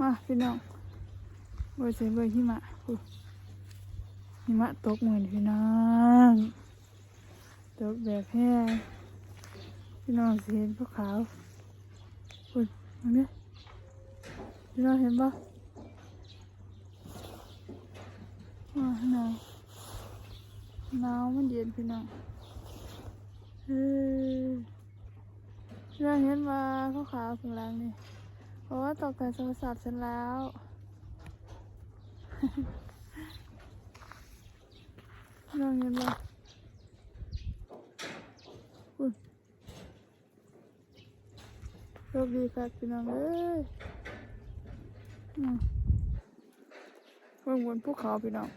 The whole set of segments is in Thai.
มาพี่น้องเบอร์เซเบอร์หิมะหิมะตกเหมือนพี่น้องตกแบบแห้งพี่น้องเห็นพวกขาวอุ้ยมันเนี่ยพี่น้องเห็นปะอ่าหนาวหนาวมันเย็นพี่น้องเฮ้ยพี่น้องเห็นว่าพวกขาวข้างล่างนี่ เพราะว่าตกแต่โทรศัพท์ฉันแล้วน้องเงินเลยอุ้ยโชคดีครับพี่น้องเอ้ยเพิ่งบนภูเขาพี่น้อง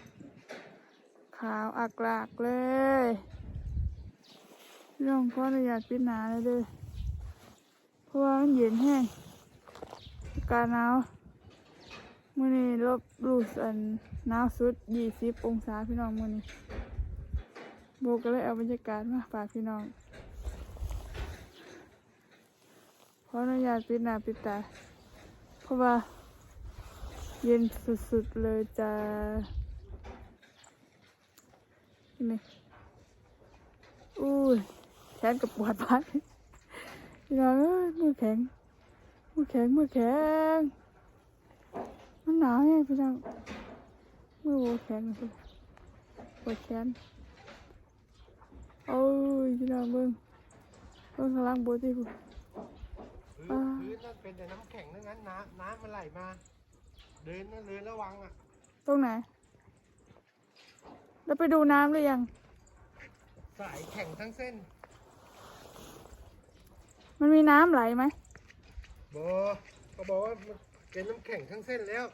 ขาวอักลากเลยพี่น้องขออนุญาตปิดหนาเลยด้อเพราะว่ามันเย็นแห้ง กาศหนาวมื่อนี้ลบรูสันหนาวสุดยี่สิบองศาพี่น้องมื่อนี้โบก็เลยเอาบรรยากาศมาฝากพี่น้องขออนุญาตปิดหน้าปิดตาเพราะว่าเย็นสุดๆเลยจ้านี่อุ้ยแขนกับปวดพัดพี่น้องเอ้ยมือแข็ง มือแข็งมือแข็งมันหนาวไงพี่น้องมือโบแข็งเลยปวดแขนโอ้ยพี่น้องเบิ้งเบิ้งข้างล่างโบที่กูพื้นอ่าพื้นนั่นเป็นแต่น้ำแข็งทั้งนั้นน้ำน้ำมันไหลมาเดินนั่นเดินระวังอะตรงไหน แล้วไปดูน้ำหรือยัง สายแข็งทั้งเส้น มันมีน้ำไหลไหม บอกเขาบอกว่ามันเป็นน้ำแข็งทั้งเส้นแล้ว